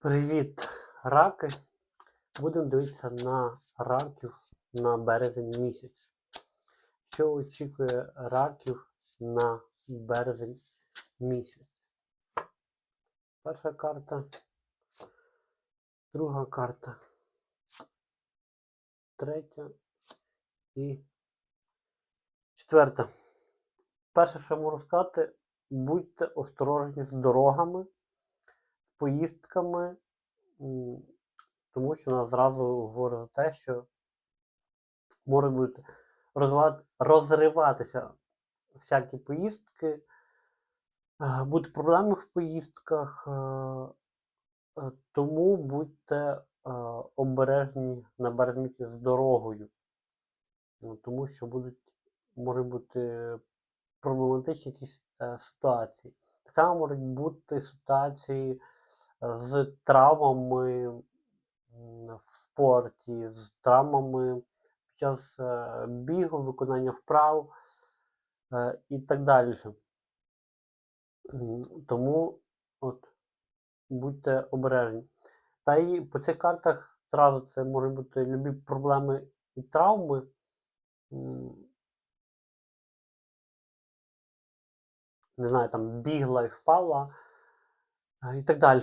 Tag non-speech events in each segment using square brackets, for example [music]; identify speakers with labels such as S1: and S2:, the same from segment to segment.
S1: Привіт, раки! Будемо дивитися на раків на березень місяць. Що очікує раків на березень місяць? Перша карта, друга карта, третя і четверта. Перше, що можу сказати, будьте осторожні з дорогами поїздками, тому що вона зразу говорить за те, що можуть бути розриватися всякі поїздки, е, будуть проблеми в поїздках, е, е, тому будьте обережні на березні з дорогою, Ну, тому що будуть, можуть бути проблематичні якісь ситуації. Так само можуть бути ситуації з травмами в спорті, з травмами під час е, бігу, виконання вправ е, і так далі. Тому от, будьте обережні. Та і по цих картах зразу це можуть бути любі проблеми і травми. Не знаю, там бігла і впала і так далі.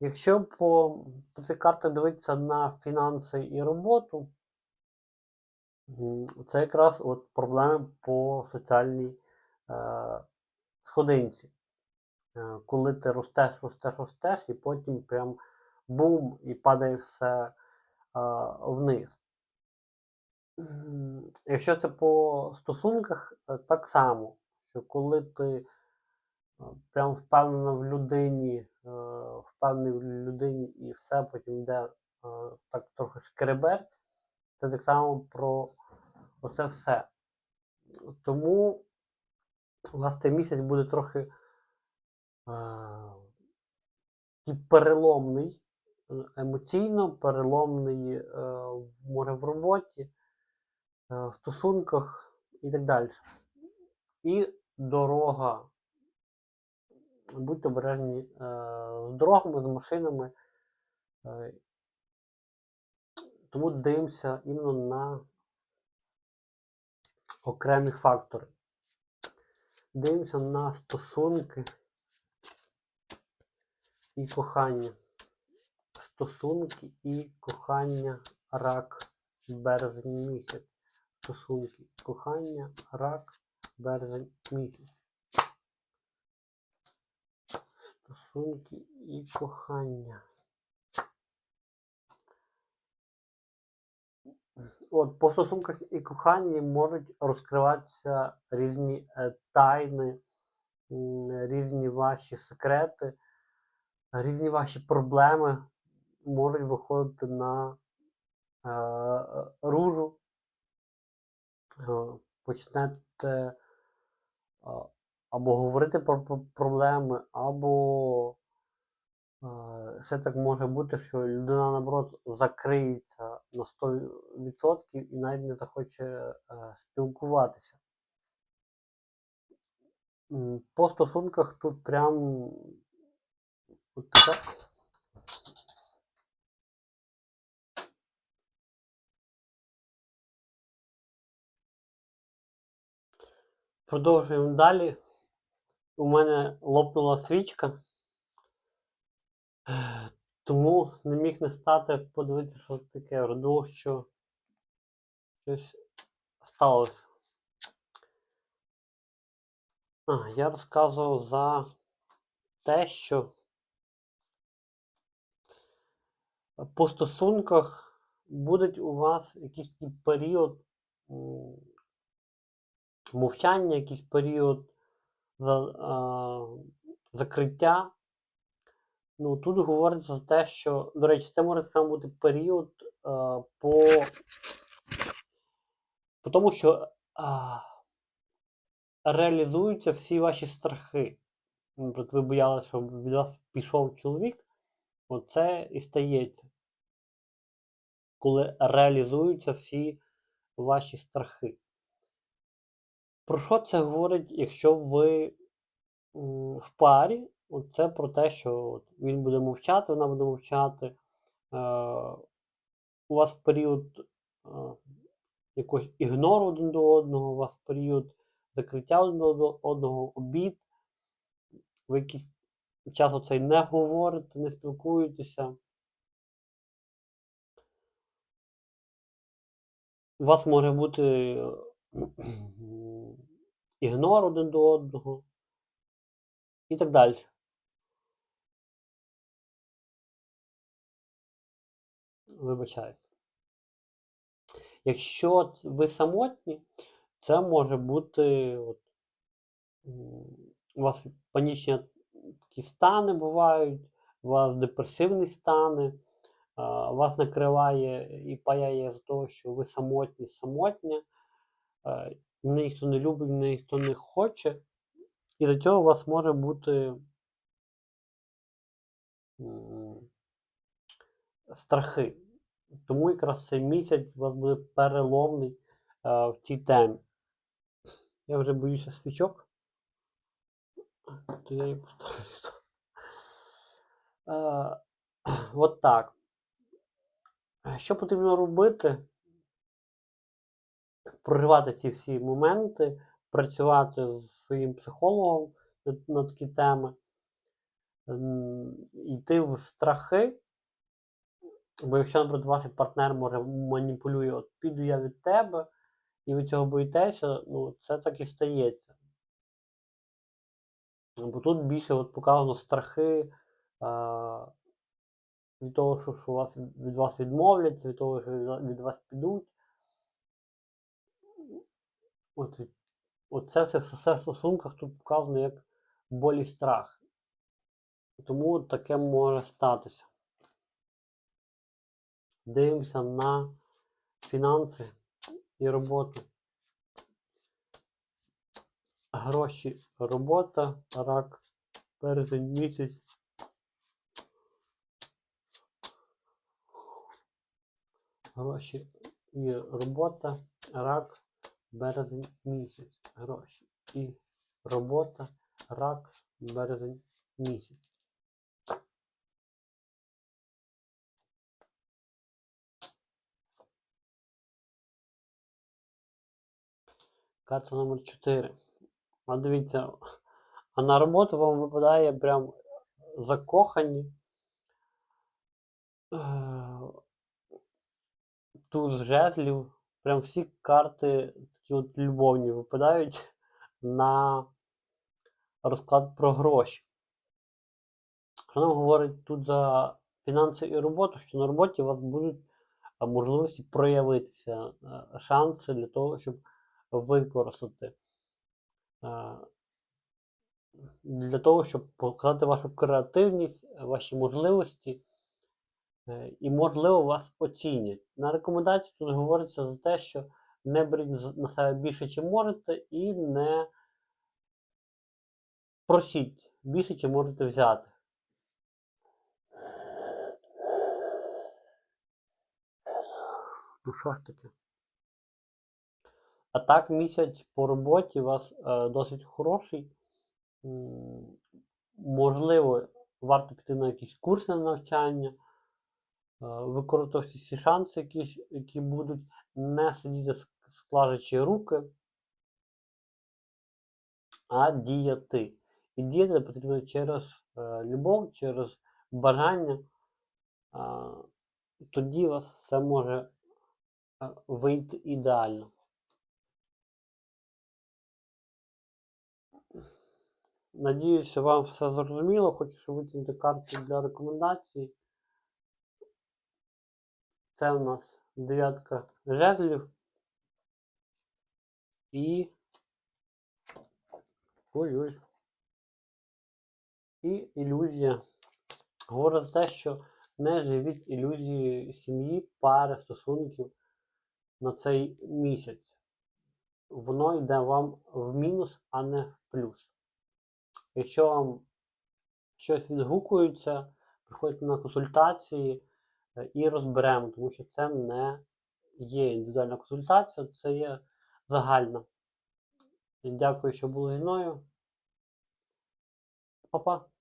S1: Якщо по, по цих картах дивитися на фінанси і роботу, це якраз от проблеми по соціальній е, сходинці. Е, коли ти ростеш, ростеш, ростеш, і потім прям бум, і падає все е, вниз. Якщо це по стосунках, е, так само, що коли ти прям впевнена в людині, е, впевнений в людині і все потім йде е, так трохи шкреберть, це так само про оце все. Тому у вас цей місяць буде трохи е, переломний, е, емоційно, переломний, е, може в роботі, е, в стосунках і так далі. І дорога. Будьте обережні е, з дорогами, з машинами. Е, тому дивимося іменно на окремі фактори. Дивимося на стосунки і кохання. Стосунки і кохання рак березень місяць. Стосунки, кохання, рак, березень місяць. Стосунки і кохання. От, по стосунках і коханні можуть розкриватися різні е, тайни, різні ваші секрети, різні ваші проблеми можуть виходити на е, ружу. Почнете або говорити про про проблеми, або е, все так може бути, що людина наоборот закриється на 100% і навіть не захоче е, спілкуватися. По стосунках тут прям от така. Продовжуємо далі. У мене лопнула свічка, тому не міг не стати подивитися, що таке. Думав, що щось сталося. А, я розказував за те, що по стосунках буде у вас якийсь період мовчання, якийсь період закриття. Ну, тут говориться за те, що, до речі, це може там бути період а, по, по тому, що а, реалізуються всі ваші страхи. Наприклад, ви боялися, щоб від вас пішов чоловік, оце і стається. Коли реалізуються всі ваші страхи. Про що це говорить, якщо ви в парі це про те, що він буде мовчати, вона буде мовчати. Е, у вас період е, якогось ігнору один до одного, у вас період закриття один до одного, обід. Ви якийсь час оцей не говорите, не спілкуєтеся. У вас може бути е, ігнор один до одного і так далі. Вибачаю. Якщо ви самотні, це може бути от, у вас панічні такі стани бувають, у вас депресивні стани, вас накриває і паяє з того, що ви самотні, самотня, ніхто не любить, ніхто не хоче. І до цього у вас може бути страхи. Тому якраз цей місяць у вас буде переломний е, в цій темі. Я вже боюся свічок. То я її поставлю. [laughs] Е, [clears throat] от так. Що потрібно робити? Проживати ці всі моменти, працювати з своїм психологом на, на такі теми, йти в страхи. Бо якщо, наприклад, ваш партнер може маніпулює, от піду я від тебе, і ви цього боїтеся, ну це так і стається. Бо тут більше от показано страхи а, від того, що, що вас, від вас відмовляться, від того, що від вас підуть. От, це все, все в стосунках тут показано як боль і страх. Тому таке може статися. Дивимося на фінанси і роботу. Гроші, робота, рак, березень місяць. Гроші і робота, рак, березень місяць. Гроші і робота, рак, березень місяць. Карта номер 4. А дивіться, а на роботу вам випадає прям закохані. Е, Туз жезлів. Прям всі карти такі от любовні випадають на розклад про гроші. Що нам говорить тут за фінанси і роботу, що на роботі у вас будуть можливості проявитися, шанси для того, щоб використати. Для того, щоб показати вашу креативність, ваші можливості, і, можливо, вас оцінять. На рекомендації тут говориться за те, що не беріть на себе більше, чим можете, і не просіть більше, чим можете взяти. Ну що ж таке? А так місяць по роботі у вас е, досить хороший. Можливо, варто піти на якісь курси на навчання, е, використовувати всі шанси, якісь, які будуть, не сидіти ск- склажучи руки, а діяти. І діяти потрібно через е, любов, через бажання. А, тоді у вас все може е, вийти ідеально. Надіюся, вам все зрозуміло. Хочу витягнути карту для рекомендацій. Це у нас дев'ятка жезлів. І. Ой-ой. І ілюзія. Говорить те, що не живіть ілюзії сім'ї, пари, стосунків на цей місяць. Воно йде вам в мінус, а не в плюс. Якщо вам щось відгукується, приходьте на консультації і розберемо, тому що це не є індивідуальна консультація, це є загальна. Дякую, що були зі мною. Па-па.